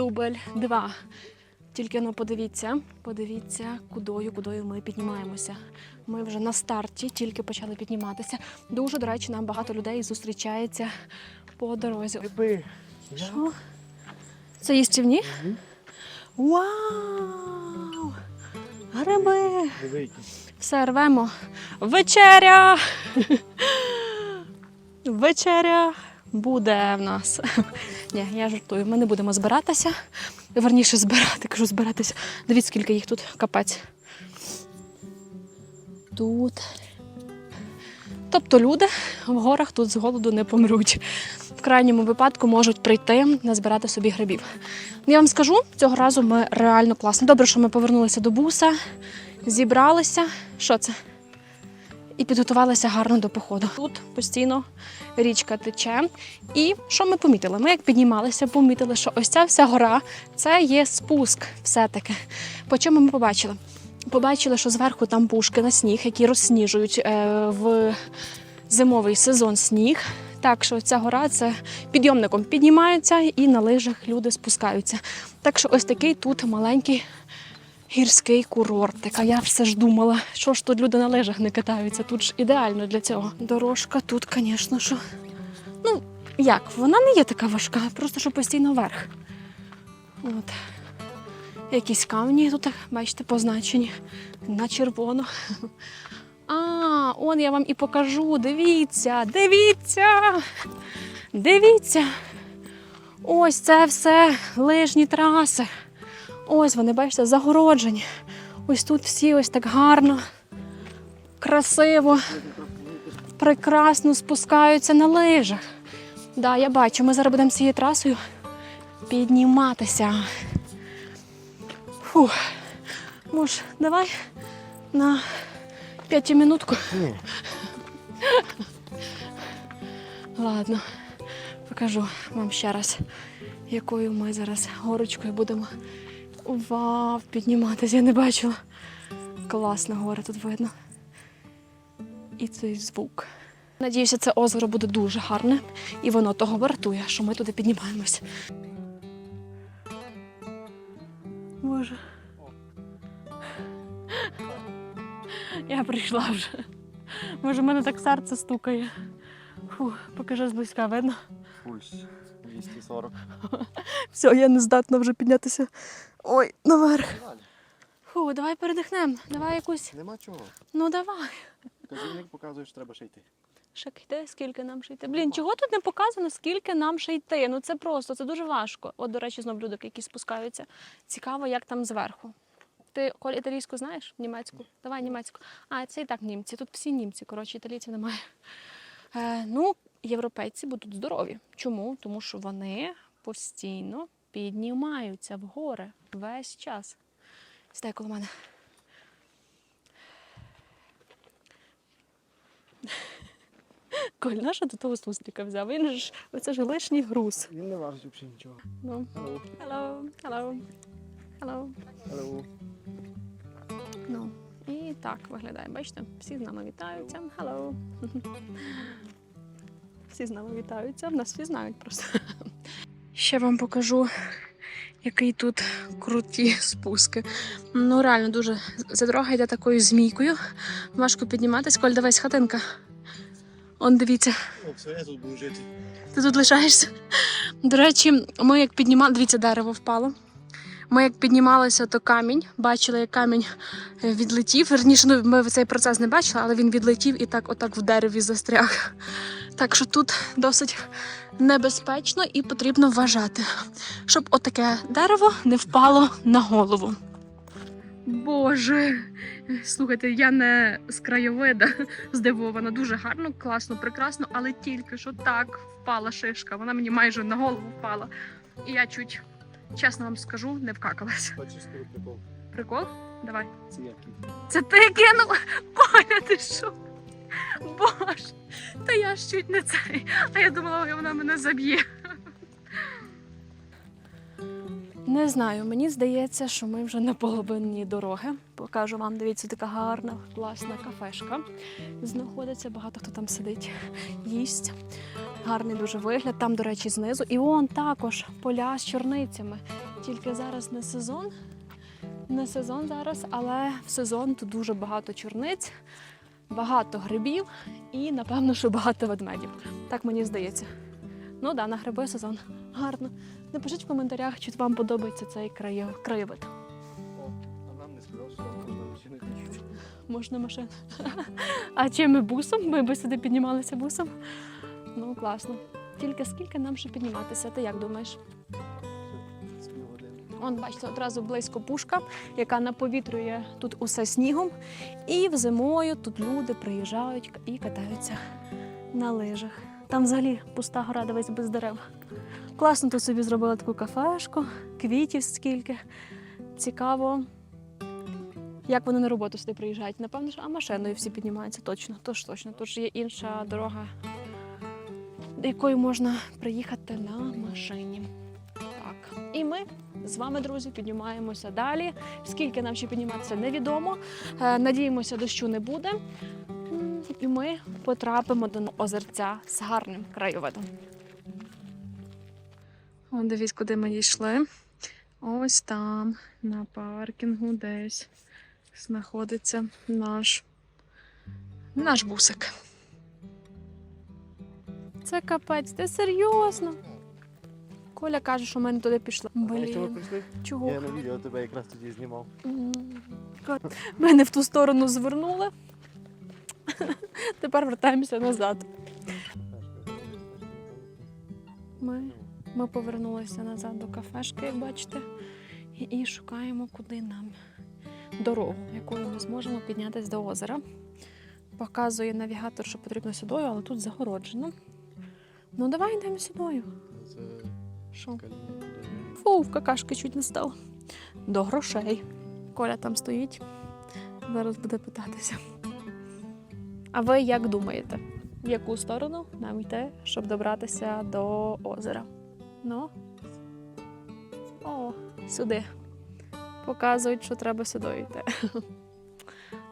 дубль два. Тільки ну подивіться, подивіться, кудою, кудою ми піднімаємося. Ми вже на старті, тільки почали підніматися. Дуже, до речі, нам багато людей зустрічається по дорозі. Гриби. Що? Це їстівні? Вау! Гриби! Все рвемо. Вечеря! Вечеря буде в нас. Ні, я жартую. Ми не будемо збиратися. Верніше збирати, кажу збиратися. Дивіться, скільки їх тут капець. Тут. Тобто люди в горах тут з голоду не помруть. В крайньому випадку можуть прийти назбирати собі грибів. Я вам скажу, цього разу ми реально класно. Добре, що ми повернулися до буса, зібралися. Що це? І підготувалися гарно до походу. Тут постійно річка тече. І що ми помітили? Ми як піднімалися, помітили, що ось ця вся гора це є спуск все-таки. По чому ми побачили? Побачили, що зверху там пушки на сніг, які розсніжують е, в зимовий сезон сніг. Так що ця гора це підйомником піднімається і на лижах люди спускаються. Так що ось такий тут маленький гірський курортик. А я все ж думала, що ж тут люди на лижах не катаються. Тут ж ідеально для цього. Дорожка тут, звісно, що. Ну, як, вона не є така важка, просто що постійно вверх. От. Якісь камні тут, бачите, позначені на червоно. А, он я вам і покажу. Дивіться, дивіться. Дивіться. Ось це все лижні траси. Ось вони, бачите, загороджені. Ось тут всі ось так гарно, красиво, прекрасно спускаються на лижах. Да, я бачу, ми зараз будемо цією трасою підніматися. Фух. Муж, давай на п'ятиминутку. Ні. Ладно, покажу вам ще раз, якою ми зараз горочкою будемо вау, підніматися. Я не бачила. Класна гора тут видно. І цей звук. Надіюся, це озеро буде дуже гарне, і воно того вартує, що ми туди піднімаємось. Боже. Я прийшла вже. Може, в мене так серце стукає. Фу, покажи зблизька, видно. Пульс 240. Все, я не здатна вже піднятися. Ой, наверх. Фу, давай передихнемо. Давай якусь. Нема чого. Ну давай. Казівник показує, що треба ще йти. Ще йти, скільки нам ще йти. Блін, чого тут не показано, скільки нам ще йти? Ну це просто, це дуже важко. От, до речі, знов люди, які спускаються. Цікаво, як там зверху. Ти Коль, італійську знаєш? Німецьку? Давай німецьку. А, це і так німці. Тут всі німці, коротше, італійців немає. Е, ну, європейці будуть здорові. Чому? Тому що вони постійно піднімаються в гори весь час. Сідай коло мене. Коль, наша до того суслика взяв? Він ж, оце ж лишній груз. Він не важить взагалі нічого. Ну. Hello. Hello, hello, hello. Hello. Ну, і так виглядає. Бачите, всі з нами вітаються. Hello. Всі з нами вітаються. В нас всі знають просто. Ще вам покажу, який тут круті спуски. Ну, реально дуже. Ця дорога йде такою змійкою. Важко підніматись. Коль, давай хатинка. Он дивіться. О, все, я тут буду жити. Ти тут лишаєшся. До речі, ми як піднімали, дивіться, дерево впало. Ми як піднімалися, то камінь, бачили, як камінь е, відлетів. Верніше, ну, ми цей процес не бачили, але він відлетів і так, отак в дереві застряг. Так що тут досить небезпечно і потрібно вважати, щоб отаке дерево не впало на голову. Боже, слухайте, я не з краєвида здивована. Дуже гарно, класно, прекрасно, але тільки що так впала шишка. Вона мені майже на голову впала. І я чуть, чесно вам скажу, не вкакалась. Хочеш скажу прикол? Прикол? Давай. Це який? Це ти кинув? Коля, ти що? Боже, та я ж чуть не цей. А я думала, вона мене заб'є. Не знаю, мені здається, що ми вже на половині дороги. Покажу вам, дивіться, така гарна, класна кафешка. Знаходиться, багато хто там сидить, їсть. Гарний дуже вигляд. Там, до речі, знизу. І он також поля з чорницями. Тільки зараз не сезон. Не сезон зараз, але в сезон тут дуже багато чорниць, багато грибів і, напевно, що багато ведмедів. Так мені здається. Ну да, на гриби сезон. Гарно. Напишіть в коментарях, чи вам подобається цей краєв- краєвид. Можна машина. А чи ми бусом? Ми би сюди піднімалися бусом. Ну, класно. Тільки скільки нам ще підніматися? Ти як думаєш? Он, бачите, одразу близько пушка, яка наповітрює тут усе снігом. І взимою тут люди приїжджають і катаються на лижах. Там взагалі пуста гора, дивись, без дерев. Класно тут собі зробили таку кафешку, квітів скільки. Цікаво. Як вони на роботу сюди приїжджають? Напевно, а машиною всі піднімаються точно. Тож точно. Тож є інша дорога, якою можна приїхати на машині. Так. І ми з вами, друзі, піднімаємося далі. Скільки нам ще підніматися, невідомо. Е, Надіємося, дощу не буде. І ми потрапимо до озерця з гарним краєвидом. О, дивіться, куди ми йшли. Ось там, на паркінгу, десь знаходиться наш, наш бусик. Це капець, ти серйозно? Коля каже, що ми не туди ви Блін, прийшли, чого? я на відео тебе якраз тоді знімав. М, Ми в ту сторону звернули. Тепер вертаємося назад. Ми, ми повернулися назад до кафешки, як бачите, і, і шукаємо, куди нам дорогу, якою ми зможемо піднятися до озера. Показує навігатор, що потрібно сюдою, але тут загороджено. Ну, давай йдемо сюдою. Туди. Фу, в какашки чуть не стало. До грошей. Коля там стоїть. Зараз буде питатися. А ви як думаєте, в яку сторону нам йти, щоб добратися до озера? Ну? О, сюди. Показують, що треба сюди йти.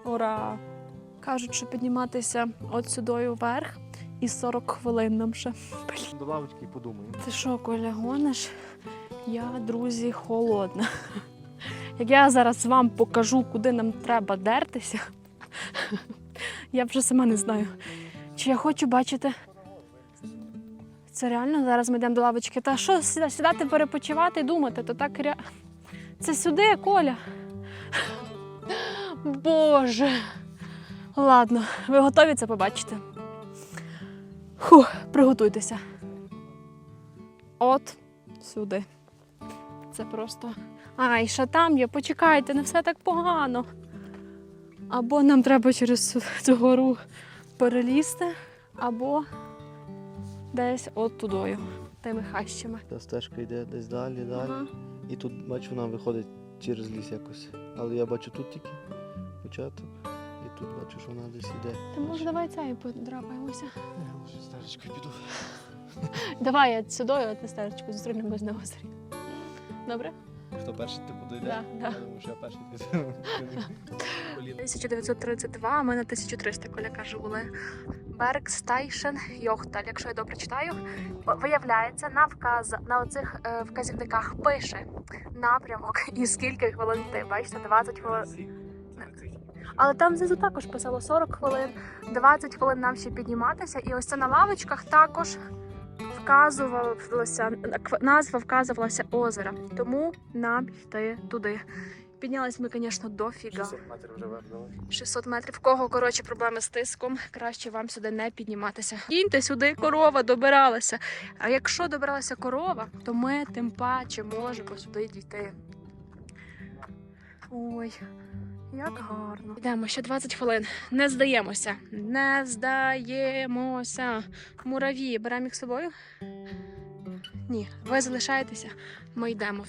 Ура! Кажуть, що підніматися от сюди вверх і 40 хвилин нам ще. До лавочки і подумаємо. Ти що, Коля, гониш? Я, друзі, холодна. Як я зараз вам покажу, куди нам треба дертися, я вже сама не знаю. Чи я хочу бачити. Це реально зараз ми йдемо до лавочки. Та що сіда- сідати перепочивати і думати, то так ре... Це сюди, Коля. Боже. Ладно, ви готові це побачити? Фух, приготуйтеся. От сюди. Це просто. А, і ще там є, почекайте, не все так погано. Або нам треба через цю гору перелізти, або десь от тудою, тими хащами. Та стежка йде десь далі, далі. Ага. І тут, бачу, вона виходить через ліс якось. Але я бачу тут тільки початок. Тут бачу, що вона десь йде. Ти може давай цею подрапаємося. Я лише стежечкою піду. Давай я сюди, от на стежечку зустрінемось на озері. Добре? Хто перший типу дойде? Да, да. Я думаю, що я перший піду. 1932, а ми на 1300, Коля каже, були. Бергстайшен Йохталь, якщо я добре читаю. Виявляється, на вказ на оцих е, вказівниках пише напрямок і скільки хвилин йти. Бачите, 20 хвилин. Але там знизу також писало 40 хвилин, 20 хвилин нам ще підніматися. І ось це на лавочках також вказувалося, назва вказувалася озера. Тому нам йти туди. Піднялись ми, звісно, дофіга. 600 метрів вже вернули. 600 метрів. В Кого коротше проблеми з тиском, краще вам сюди не підніматися. Кіньте сюди, корова добиралася. А якщо добиралася корова, то ми тим паче можемо сюди дійти. Ой, як гарно. Йдемо ще 20 хвилин. Не здаємося. Не здаємося. Муравії, беремо їх з собою? Ні, ви залишаєтеся, ми йдемо.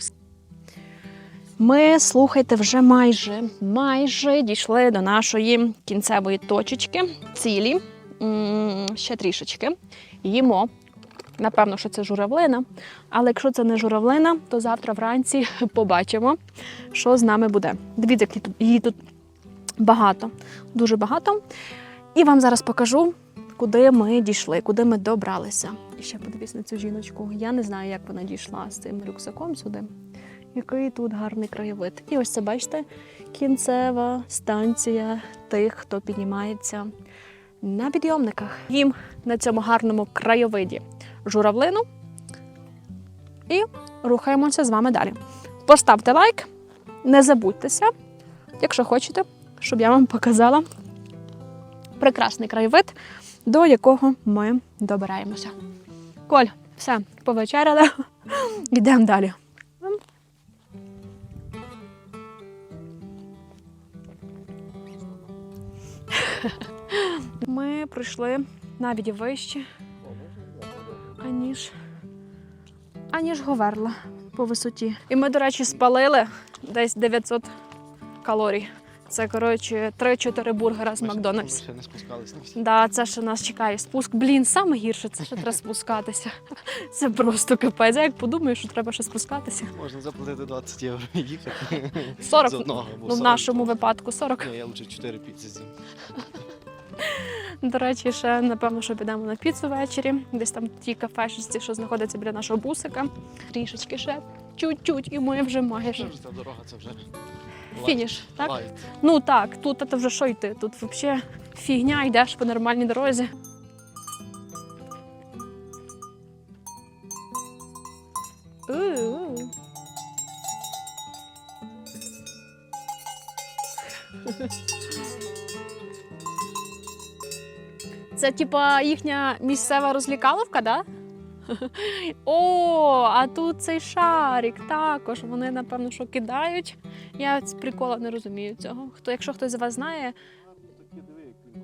Ми, слухайте, вже майже, майже дійшли до нашої кінцевої точечки, цілі. М, Ще трішечки. Їмо. Напевно, що це журавлина. Але якщо це не журавлина, то завтра вранці побачимо, що з нами буде. Дивіться, тут- її тут багато, дуже багато. І вам зараз покажу, куди ми дійшли, куди ми добралися. І ще подивіться на цю жіночку. Я не знаю, як вона дійшла з цим рюкзаком сюди. Який тут гарний краєвид. І ось це бачите, кінцева станція тих, хто піднімається на підйомниках. Їм на цьому гарному краєвиді журавлину. І рухаємося з вами далі. Поставте лайк, не забудьтеся, якщо хочете, щоб я вам показала прекрасний краєвид, до якого ми добираємося. Коль, все, повечеряли, йдемо далі. Ми пройшли навіть вище, аніж, аніж Говерла по висоті. І ми, до речі, спалили десь 900 калорій. Це, коротше, 3-4 бургера з Макдональдс. Ми ще не спускались на всі. Да, це ще нас чекає спуск. Блін, саме гірше, це ще треба спускатися. Це просто капець. Я як подумаю, що треба ще спускатися. Можна заплатити 20 євро і їхати. 40, З одного. або Ну, в нашому випадку 40. Ні, я лучше 4 піци з'їм. До речі, ще напевно, що підемо на піцу ввечері. Десь там ті кафешці, що знаходяться біля нашого бусика. Трішечки ще чуть-чуть, і ми вже майже. Ця дорога, це вже Фініш, так? Light. Ну так, тут це вже що йти? Тут взагалі фігня, йдеш по нормальній дорозі. Це типа їхня місцева розлікаловка, да? О, а тут цей шарик також. Вони, напевно, що кидають. Я з прикола не розумію цього. Хто, якщо хтось з вас знає,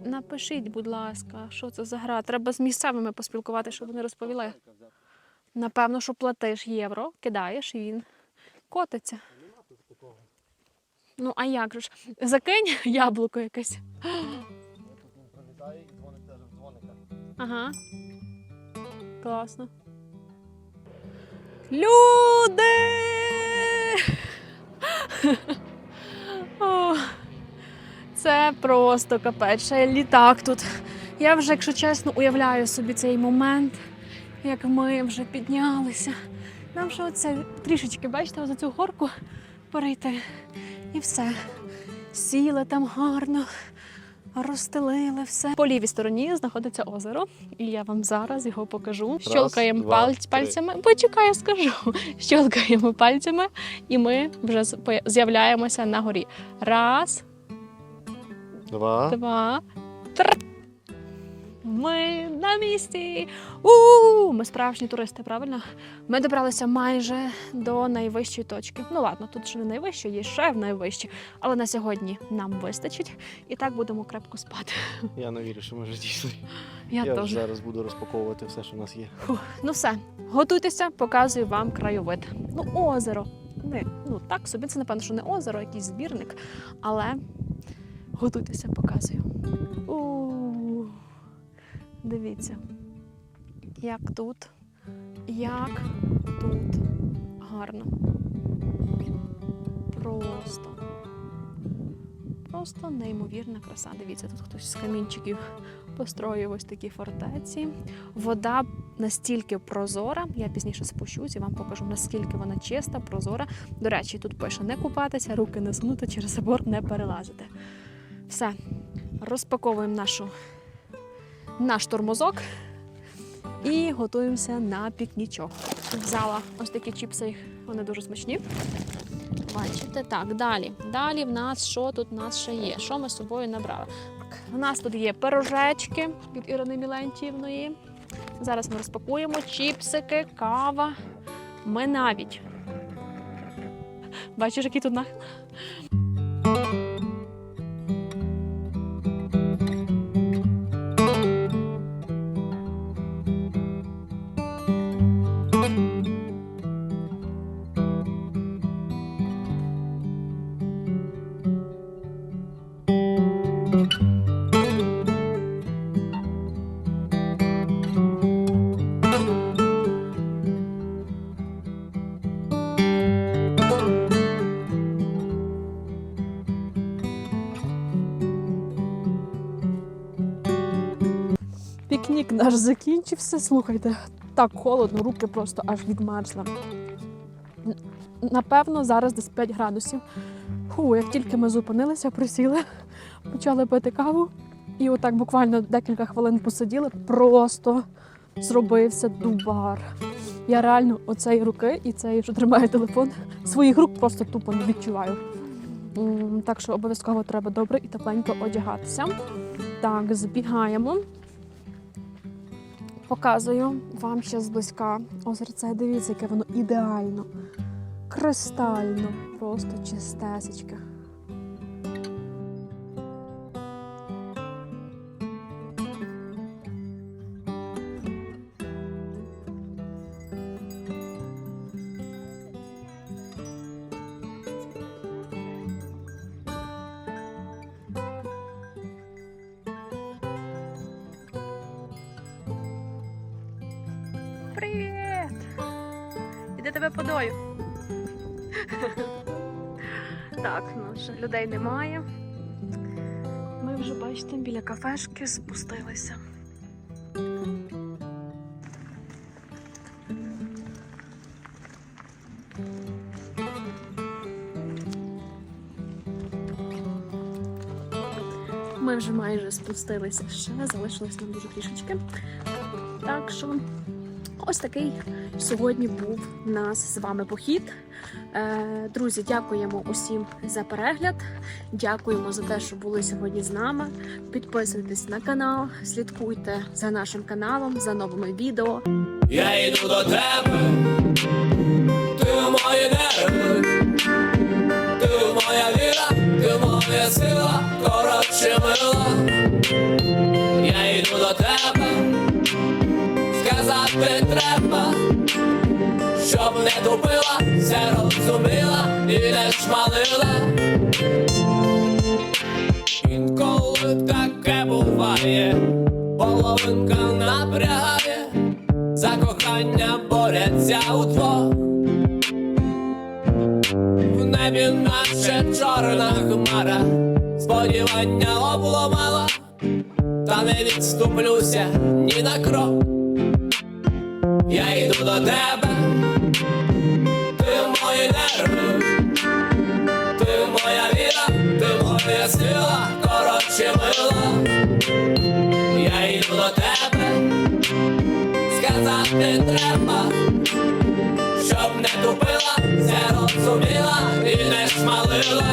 напишіть, будь ласка, що це за гра. Треба з місцевими поспілкуватися, щоб вони розповіли. Напевно, що платиш євро, кидаєш і він котиться. Ну, а як же ж? Закинь яблуко якесь. Ага. Класно. Люди! О, це просто капець. Ще літак тут. Я вже, якщо чесно, уявляю собі цей момент, як ми вже піднялися. Нам ще оце трішечки, бачите, за цю горку перейти. І все. Сіли там гарно, розстелили все. По лівій стороні знаходиться озеро, і я вам зараз його покажу. Щолкаємо два, пальць, пальцями. Почекай, я скажу. Щолкаємо пальцями, і ми вже з'являємося на горі. Раз, Два. два, три. Ми на місці. у Ми справжні туристи, правильно? Ми добралися майже до найвищої точки. Ну ладно, тут ще не найвище, є ще в найвищі. Але на сьогодні нам вистачить, і так будемо крепко спати. Я не вірю, що ми вже дійшли. Я, Я теж. зараз буду розпаковувати все, що в нас є. Ну все, готуйтеся, показую вам краєвид. Ну, озеро. Не, ну так собі це напевно, що не озеро, якийсь збірник. Але готуйтеся, показую. у Дивіться, як тут, як тут гарно. Просто. Просто неймовірна краса. Дивіться, тут хтось з камінчиків построїв ось такі фортеці. Вода настільки прозора, я пізніше спущусь і вам покажу, наскільки вона чиста, прозора. До речі, тут пише не купатися, руки не сунути, через забор не перелазити. Все, розпаковуємо нашу, наш тормозок і готуємося на пікнічок. Взяла ось такі чіпси, вони дуже смачні. Бачите, так, далі. Далі в нас що тут у нас ще є? Що ми з собою набрали? У нас тут є пирожечки від Ірини Мілентіївної. Зараз ми розпакуємо чіпсики, кава. Ми навіть. Бачиш, який тут нахил? Пікнік наш закінчився. Слухайте, так холодно, руки просто аж відмерзли. Напевно, зараз десь 5 градусів. Фу, як тільки ми зупинилися, присіли, почали пити каву, і отак буквально декілька хвилин посиділи, просто зробився дубар. Я реально оцеї руки і цей, що тримає телефон, своїх рук просто тупо не відчуваю. Так що обов'язково треба добре і тепленько одягатися. Так, збігаємо. Показую вам ще зблизька озерце. Дивіться, яке воно ідеально, кристально, просто чистесечке. Тебе подою. так, ну вже людей немає. Ми вже, бачите, біля кафешки спустилися. Ми вже майже спустилися ще, залишилось нам дуже трішечки. Так що ось такий сьогодні був у нас з вами похід. Е, Друзі, дякуємо усім за перегляд. Дякуємо за те, що були сьогодні з нами. Підписуйтесь на канал, слідкуйте за нашим каналом, за новими відео. Я йду до тебе, ти мої нерви, ти моя віра, ти моя сила, коротше мила. Щоб не тупила, все розуміла і не шмалила. Інколи таке буває, половинка напрягає за кохання борються удвох. В небі наче чорна хмара, сподівання обломала, та не відступлюся ні на крок. Я йду до тебе, коротше. Я йду до тебе сказати треба, щоб не тупила, все розуміла і не шмалила.